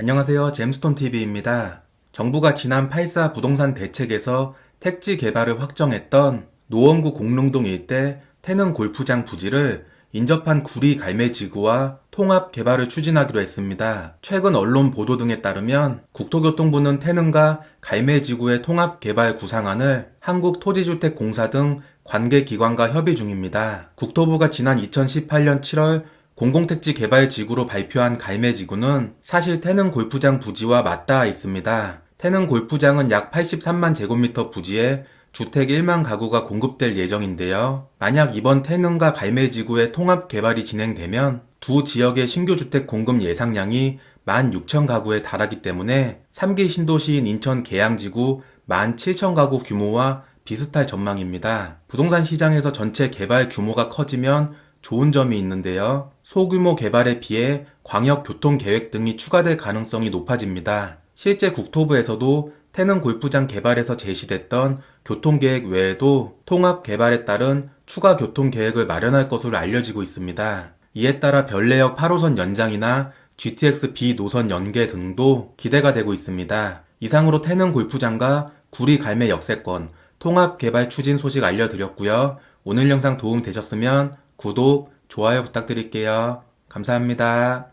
안녕하세요. 잼스톤TV입니다. 정부가 지난 8.4 부동산 대책에서 택지 개발을 확정했던 노원구 공릉동 일대 태릉 골프장 부지를 인접한 구리 갈매지구와 통합 개발을 추진하기로 했습니다. 최근 언론 보도 등에 따르면 국토교통부는 태릉과 갈매지구의 통합 개발 구상안을 한국토지주택공사 등 관계 기관과 협의 중입니다. 국토부가 지난 2018년 7월 공공택지 개발 지구로 발표한 갈매지구는 사실 태릉 골프장 부지와 맞닿아 있습니다. 태릉 골프장은 약 83만 제곱미터 부지에 주택 1만 가구가 공급될 예정인데요. 만약 이번 태릉과 갈매지구의 통합 개발이 진행되면 두 지역의 신규 주택 공급 예상량이 1만 6천 가구에 달하기 때문에 3기 신도시인 인천 계양지구 1만 7천 가구 규모와 비슷할 전망입니다. 부동산 시장에서 전체 개발 규모가 커지면 좋은 점이 있는데요. 소규모 개발에 비해 광역 교통 계획 등이 추가될 가능성이 높아집니다. 실제 국토부에서도 태릉 골프장 개발에서 제시됐던 교통계획 외에도 통합 개발에 따른 추가 교통계획을 마련할 것으로 알려지고 있습니다. 이에 따라 별내역 8호선 연장이나 GTX B 노선 연계 등도 기대가 되고 있습니다. 이상으로 태릉 골프장과 구리 갈매 역세권 통합 개발 추진 소식 알려드렸고요. 오늘 영상 도움 되셨으면 구독, 좋아요 부탁드릴게요. 감사합니다.